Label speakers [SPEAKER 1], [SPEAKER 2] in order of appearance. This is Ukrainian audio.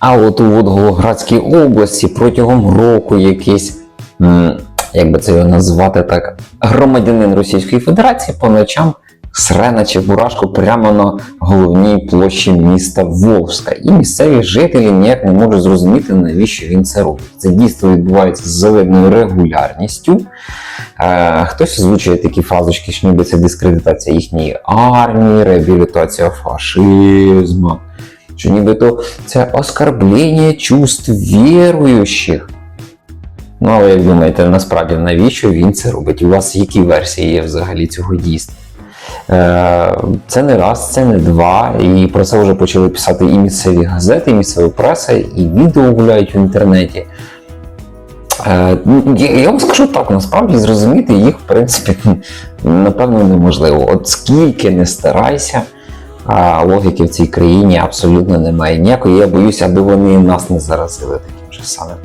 [SPEAKER 1] А от у Волгоградській області протягом року якийсь, як би це його назвати так, громадянин Російської Федерації по ночам сре наче бурашку прямо на головній площі міста Волжська. І місцеві жителі ніяк не можуть зрозуміти, навіщо він це робить. Це дійство відбувається з завидною регулярністю. Е, хтось озвучує такі фразочки, що ніби це дискредитація їхньої армії, реабілітація фашизму, що нібито це оскорблення чувств віруючих. Ну, але як думаєте, насправді навіщо він це робить? У вас які версії є взагалі цього дійства? Е, Це не раз, це не два, і про це вже почали писати і місцеві газети, і місцева преса, і відео гуляють в інтернеті. Е, ну, Я вам скажу так, насправді зрозуміти їх, в принципі, напевно, неможливо. От скільки не старайся, логіки в цій країні абсолютно немає ніякої. Я боюся, аби вони нас не заразили таким же самим.